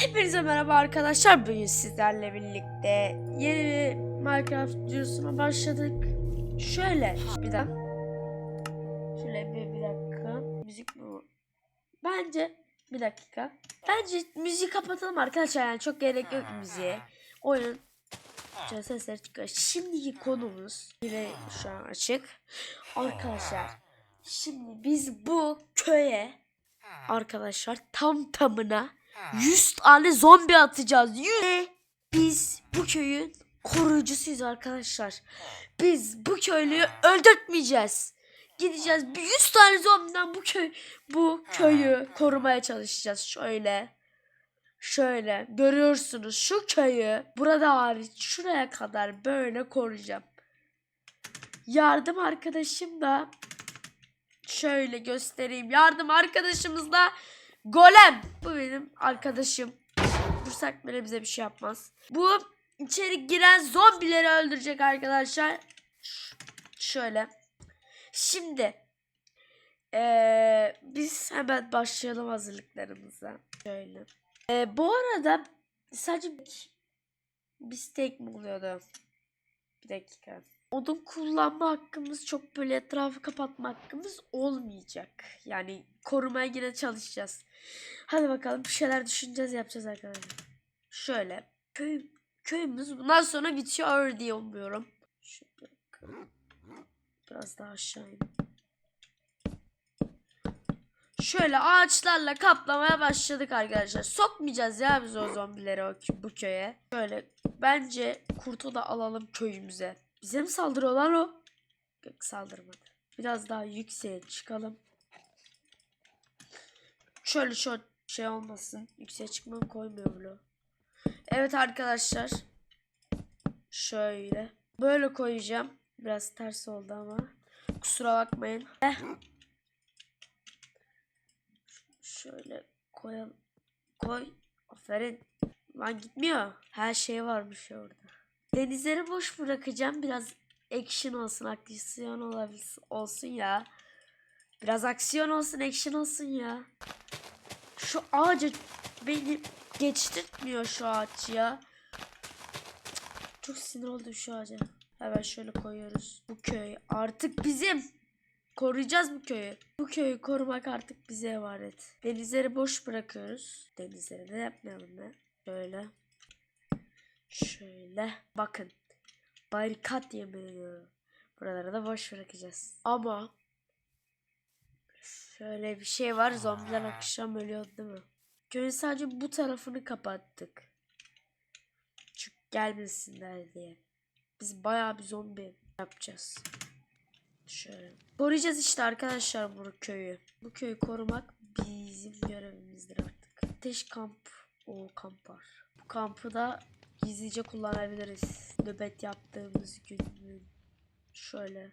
Hepinize merhaba arkadaşlar. Bugün sizlerle birlikte yeni bir Minecraft videosuna başladık. Şöyle bir dakika. Şöyle bir, bir dakika. Müzik mi bu? Bence bir dakika. Bence müziği kapatalım arkadaşlar. Yani çok gerek yok müziğe. Oyun sesler çıkıyor. Şimdiki konumuz yine şu an açık. Arkadaşlar şimdi biz bu köye arkadaşlar tam tamına 100 tane zombi atacağız. 100. Ve Biz bu köyün koruyucusuyuz arkadaşlar. Biz bu köylüyü öldürtmeyeceğiz. Gideceğiz bir 100 tane zombiden bu köy bu köyü korumaya çalışacağız. Şöyle. Şöyle görüyorsunuz şu köyü burada hariç şuraya kadar böyle koruyacağım. Yardım arkadaşım da şöyle göstereyim. Yardım arkadaşımız da Golem. Bu benim arkadaşım. Dursak bile bize bir şey yapmaz. Bu içeri giren zombileri öldürecek arkadaşlar. Şöyle. Şimdi eee, biz hemen başlayalım hazırlıklarımıza. Şöyle. Eee, bu arada sadece bir steak mi oluyordu? Bir dakika. Odun kullanma hakkımız çok böyle etrafı kapatma hakkımız olmayacak. Yani korumaya yine çalışacağız. Hadi bakalım bir şeyler düşüneceğiz yapacağız arkadaşlar. Şöyle köy, köyümüz bundan sonra bitiyor diye umuyorum. Biraz daha aşağı. Şöyle ağaçlarla kaplamaya başladık arkadaşlar. Sokmayacağız ya biz o zombileri bu köye. Şöyle bence kurtu da alalım köyümüze. Bize mi saldırıyorlar o? Yok saldırmadı. Biraz daha yükseğe çıkalım. Şöyle şu şey olmasın. Yükseğe çıkmamı koymuyor blo. Evet arkadaşlar. Şöyle. Böyle koyacağım. Biraz ters oldu ama. Kusura bakmayın. Eh. Şöyle koyalım. Koy. Aferin. Lan gitmiyor. Her şey varmış orada. Denizleri boş bırakacağım. Biraz action olsun, aksiyon olabilsin, olsun ya. Biraz aksiyon olsun, action olsun ya. Şu ağaca beni geçtirtmiyor şu ağaç ya. Çok sinir oldum şu ağaca. Hemen şöyle koyuyoruz. Bu köy artık bizim. Koruyacağız bu köyü. Bu köyü korumak artık bize emanet. Denizleri boş bırakıyoruz. Denizleri de yapmayalım ne? Şöyle. Şöyle. Bakın. Barikat ediyorum. Buraları da boş bırakacağız. Ama şöyle bir şey var. Zombiler akşam ölüyor değil mi? Köyün sadece bu tarafını kapattık. Çünkü gelmesinler diye. Biz bayağı bir zombi yapacağız. Şöyle. Koruyacağız işte arkadaşlar bu köyü. Bu köyü korumak bizim görevimizdir artık. Ateş kamp. O kamp var. Bu kampı da gizlice kullanabiliriz. Nöbet yaptığımız gün. Şöyle.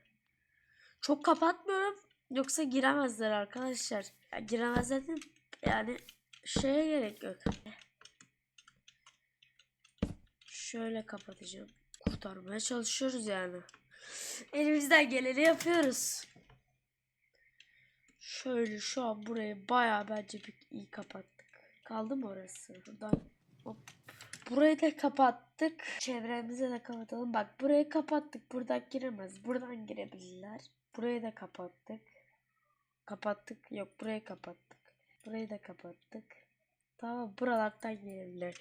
Çok kapatmıyorum. Yoksa giremezler arkadaşlar. Ya giremezler dedim. Yani şeye gerek yok. Şöyle kapatacağım. Kurtarmaya çalışıyoruz yani. Elimizden geleni yapıyoruz. Şöyle şu an burayı bayağı bence bir iyi kapattık. Kaldı mı orası? Buradan hop. Burayı da kapattık. Çevremize de kapatalım. Bak burayı kapattık. Buradan giremez. Buradan girebilirler. Burayı da kapattık. Kapattık. Yok burayı kapattık. Burayı da kapattık. Tamam buralardan girebilirler.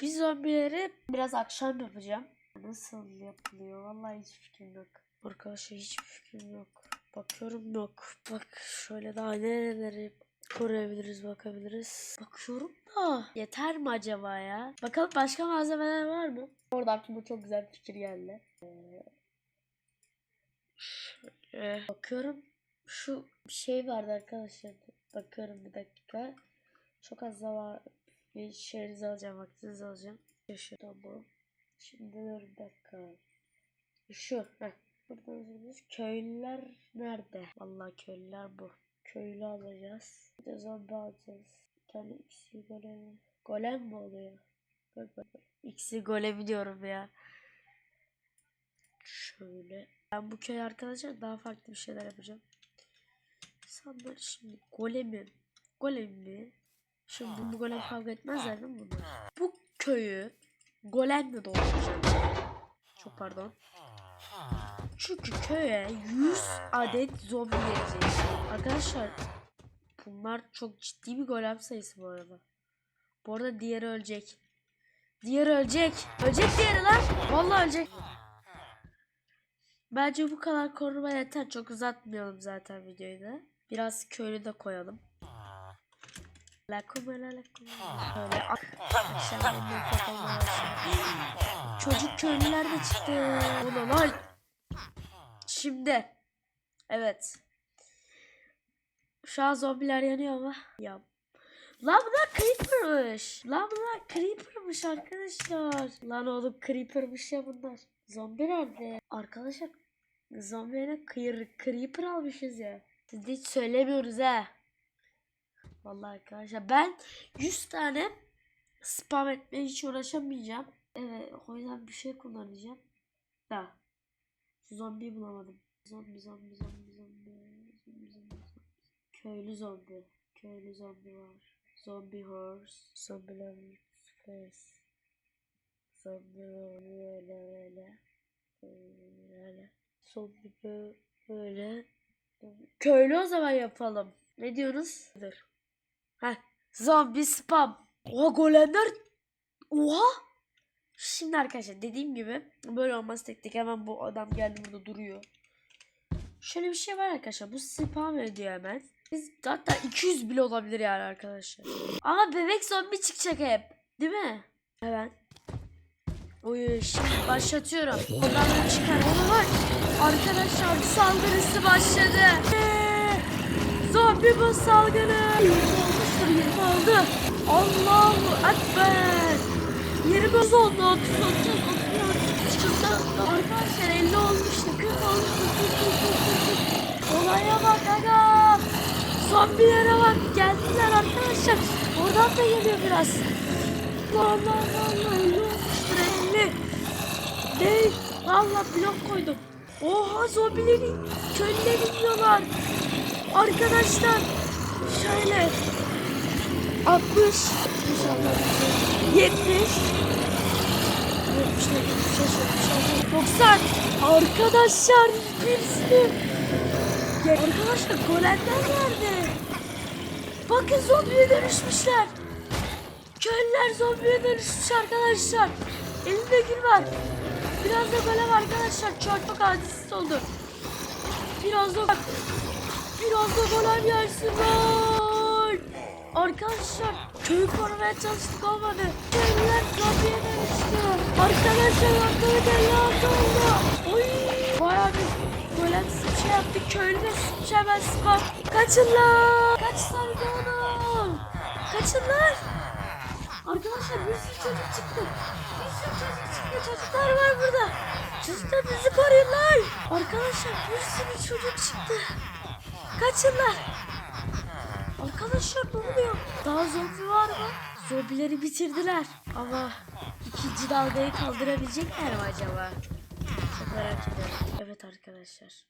Biz zombileri biraz akşam yapacağım. Nasıl yapılıyor? Vallahi hiç fikrim yok. Arkadaşlar hiç fikrim yok. Bakıyorum yok. Bak şöyle daha nereleri koruyabiliriz bakabiliriz. Bakıyorum da yeter mi acaba ya? Bakalım başka malzemeler var mı? Orada aklıma çok güzel bir fikir geldi. Ee, şöyle bakıyorum. Şu şey vardı arkadaşlar. Bakıyorum bir dakika. Çok az zaman bir şeyinizi alacağım, vaktinizi alacağım. Şu tamam. Şimdi dur bir dakika. Şu. Heh. Burada yazıyoruz. Köylüler nerede? Vallahi köylüler bu. Köylü alacağız. Bir de zombi alacağız. Bir tane x'i golemi. Golem mi oluyor? Bak bak diyorum ya. Şöyle. Ben bu köy arkadaşlar daha farklı bir şeyler yapacağım. Sanlar şimdi golemi. Golemi. Şimdi bu golem kavga etmezler değil mi bunlar? Bu köyü golemle dolduracağım. Çok pardon. Çünkü köye 100 adet zombi gelecek. Arkadaşlar bunlar çok ciddi bir golem sayısı bu arada. Bu arada diğeri ölecek. Diğeri ölecek. Ölecek diğeri lan. Vallahi ölecek. Bence bu kadar koruma yeter. Çok uzatmayalım zaten videoyu da. Biraz köylü de koyalım. La kumela la kumela. Böyle. Çocuk köylüler de çıktı. Ulan lan. Şimdi. Evet. Şu an zombiler yanıyor ama. Ya. Lan bunlar creeper'mış. Lan bunlar creeper'mış arkadaşlar. Lan oğlum creeper'mış ya bunlar. Zombi nerede? Arkadaşlar zombiye kıyır, creeper almışız ya. Siz hiç söylemiyoruz ha. Vallahi arkadaşlar ben 100 tane spam etmeye hiç uğraşamayacağım. Evet o yüzden bir şey kullanacağım. Da. Şu zombiyi bulamadım. Zombi zombi zombi zombi. Zombi zombi zombi. Köylü zombi. Köylü zombi var. Zombie horse. Zombiler space. Zombi böyle böyle. Böyle. Zombi bö- böyle. Köylü o zaman yapalım. Ne diyoruz? Dur. Heh. Zombi spam. Oha golemler. Oha. Şimdi arkadaşlar dediğim gibi böyle olması tek tek hemen bu adam geldi burada duruyor. Şöyle bir şey var arkadaşlar bu spam ediyor hemen. Biz hatta 200 bile olabilir yani arkadaşlar. Ama bebek zombi çıkacak hep. Değil mi? Hemen. Oy şimdi başlatıyorum. Odan çıkar. Ona bak. Arkadaşlar saldırısı başladı. Eee, Zombi bu salgını. 20 olmuştur 20 oldu. Allahu Ekber. 20 oldu 30 30 30 Çıktı. Arkadaşlar 50 olmuştu 40 olmuştu 40 40 40 40 Olaya bak aga. Zombilere bak geldiler arkadaşlar. Oradan da geliyor biraz. Allah Allah 50 olmuştur 50. Ne? Valla blok koydum. Oha zombileri köyleri yiyorlar. Arkadaşlar şöyle 60 inşallah 70 90 Arkadaşlar birisi Arkadaşlar golemler nerede? Bakın zombiye dönüşmüşler. Köylüler zombiye dönüşmüş arkadaşlar. Elinde gül var. Biraz da golem arkadaşlar. Çok acizsiz oldu. Biraz da Biraz da golem yersin lan Arkadaşlar köyü korumaya çalıştık olmadı. Köylüler zombiye dönüştü. Arkadaşlar ortalık elle oldu. Oy. Bayağı bir golem bir şey yaptık. Köylü de sıkmış hemen spam. Kaçın lan. Kaçlar oğlum. Arkadaşlar bir sürü çocuk çıktı. Bir sürü çocuk çıktı. Çocuklar var burada. Çocuklar bizi koruyun Arkadaşlar bir sürü çocuk çıktı. Kaçın lan. Arkadaşlar ne oluyor? Daha zombi var mı? Zombileri bitirdiler. Ama ikinci dalgayı kaldırabilecekler mi acaba? Çok merak ediyorum. Evet arkadaşlar.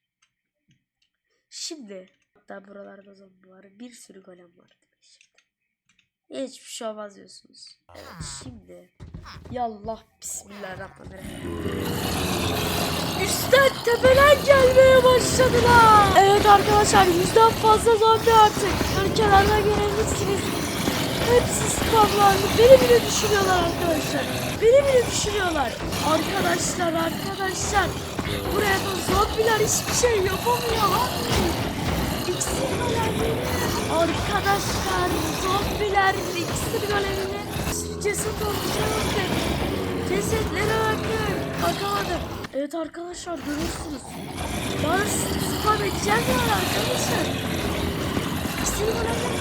Şimdi hatta buralarda zombi var. Bir sürü golem var. Şimdi. Hiçbir şey olmaz diyorsunuz. Evet şimdi. Yallah bismillahirrahmanirrahim. Üstten tepeden gelmeye başladılar. Evet arkadaşlar yüzden fazla zombi artık. Yani kenardan görebilirsiniz. Hepsi spamlandı. Beni bile düşürüyorlar arkadaşlar. Beni bile düşürüyorlar. Arkadaşlar arkadaşlar. Buraya da zombiler hiçbir şey yapamıyor. İksir golemleri. Arkadaşlar zombiler iksir golemini. Ceset olacak. Cesetlere bakın. Bakamadım. Evet arkadaşlar görüyorsunuz. Ben spam edeceğim ya arkadaşlar. İksir golemleri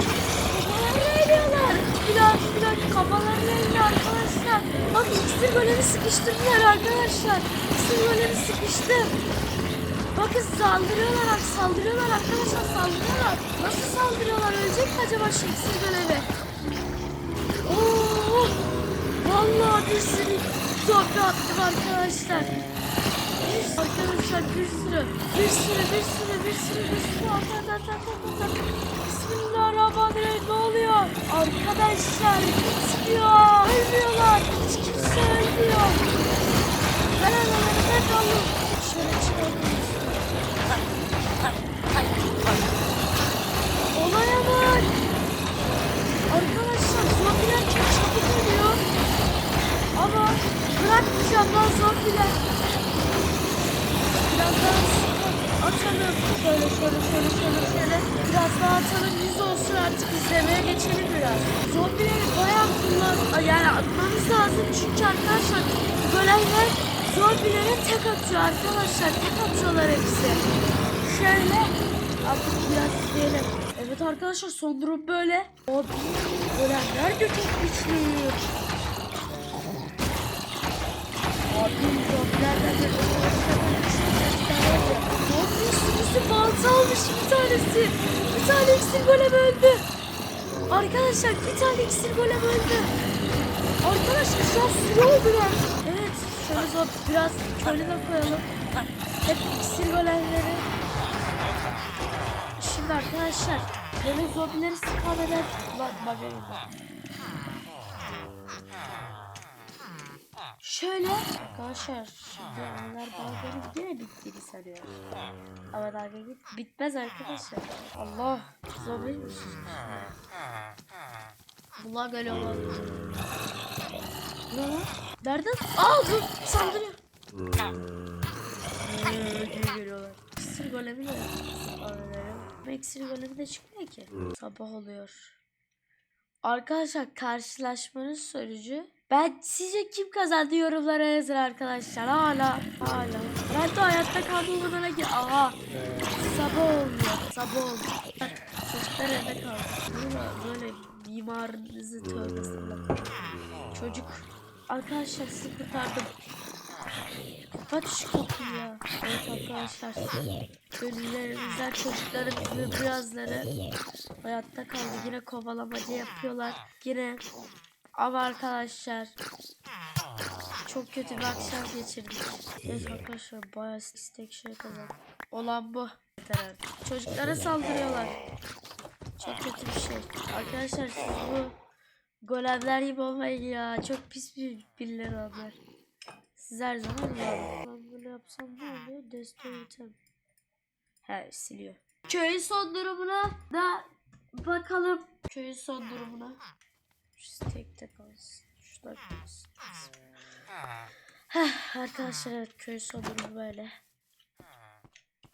kafalarına eriyorlar. Biraz biraz kafalarına eriyor arkadaşlar. Bak iksir golemi sıkıştırdılar arkadaşlar. İksir golemi sıkıştı. Bakın saldırıyorlar saldırıyorlar arkadaşlar saldırıyorlar. Nasıl saldırıyorlar? Ölecek mi acaba şu iksir golemi? Vallahi bir sürü zombi attım arkadaşlar. bir. Arkadaşlar bir sürü. Bir sürü bir sürü bir sürü bir sürü. At at at at. Bismillahirrahmanirrahim ne oluyor? Arkadaşlar bitmiyor. Ölmüyorlar. Hiç kimse ölmüyor. Ben aralarında kaldım. Şöyle çıkalım. Olaya bak. Arkadaşlar zombiler çok çabuk ölüyor. Ama bırakmayacağım lan zombiler. Biraz daha sıkı atalım. Şöyle şöyle şöyle şöyle şöyle. Biraz daha atalım. Yüz olsun artık izlemeye geçelim biraz. Zombileri bayağı kullan... Yani atmamız lazım. Çünkü arkadaşlar görenler zombilere tek atıyor arkadaşlar. Tek atıyorlar hepsi. Şöyle artık biraz izleyelim. Evet arkadaşlar son durum böyle. Abi ölenler de çok güçlü. Abi zombilerden de yapıyorsunuz? Balta almış bir tanesi. Bir tane iksir golem öldü. Arkadaşlar bir tane iksir golem öldü. Arkadaşlar şu an sürü oldular. Evet şöyle zor biraz şöyle koyalım. Hep iksir golemleri. Şimdi arkadaşlar böyle zombileri sıkamadan Lan bakayım bak. Şöyle arkadaşlar şimdi onlar dalganın yine bittiğini sanıyor. Ama dalga bit bitmez arkadaşlar. Allah zombi? Bunlar böyle olabilir. Ne? Nereden? Aa dur saldırıyor. Geri geliyorlar. İksir golemi de iksir golemi de çıkmıyor ki. Sabah oluyor. Arkadaşlar karşılaşmanın sonucu ben sizce kim kazandı yorumlara yazın arkadaşlar hala hala ben de hayatta kalmamadan ki aha sabah olmuyor sabah olmuyor çocuklar evde kaldı böyle mimarınızı tövbesinde çocuk arkadaşlar sizi kurtardım kapat şu kapıyı ya evet arkadaşlar Ölülerimizden çocukların birazları hayatta kaldı. Yine kovalamacı yapıyorlar. Yine ama arkadaşlar çok kötü bir akşam geçirdik. Evet arkadaşlar bayağı istek şey kazandık. Olan bu. Çocuklara saldırıyorlar. Çok kötü bir şey. Arkadaşlar siz bu golemler gibi olmayın ya. Çok pis bir birileri onlar. Siz her zaman ya. Ben böyle yapsam ne oluyor? Destroy item. He siliyor. Köyün son durumuna da bakalım. Köyün son durumuna. Şu tek tek kalsın. Şunlar kalsın. Heh, arkadaşlar evet köyün son durumu böyle.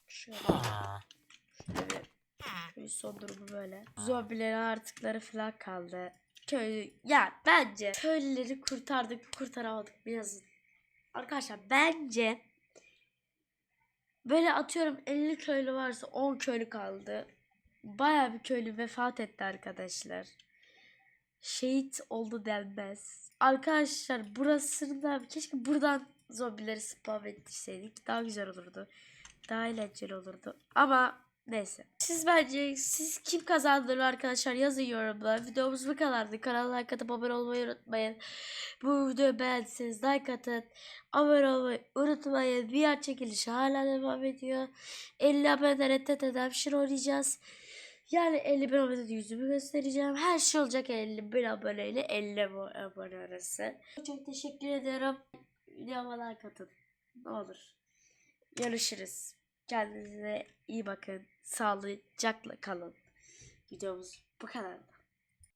Şöyle. Şöyle. Köyün son durumu böyle. Zombilerin artıkları falan kaldı. Köy ya bence köylüleri kurtardık kurtaramadık biraz. Arkadaşlar bence Böyle atıyorum 50 köylü varsa 10 köylü kaldı. Baya bir köylü vefat etti arkadaşlar. Şehit oldu denmez. Arkadaşlar burasında keşke buradan zombileri spam ettirseydik. Daha güzel olurdu. Daha eğlenceli olurdu. Ama neyse. Siz bence siz kim kazandığını arkadaşlar yazın yorumlara. Videomuz bu kadardı. Kanala like atıp abone olmayı unutmayın. Bu videoyu beğendiyseniz like atın. Abone olmayı unutmayın. VR çekilişi hala devam ediyor. 50 aboneden ettet edemşir oynayacağız. Yani 50 bin abonede yüzümü göstereceğim. Her şey olacak 50 bin aboneyle 50 bu abone arası. Çok teşekkür ederim. Videoma like atın. Ne olur. Görüşürüz. Kendinize iyi bakın. Sağlıcakla kalın. Videomuz bu kadar.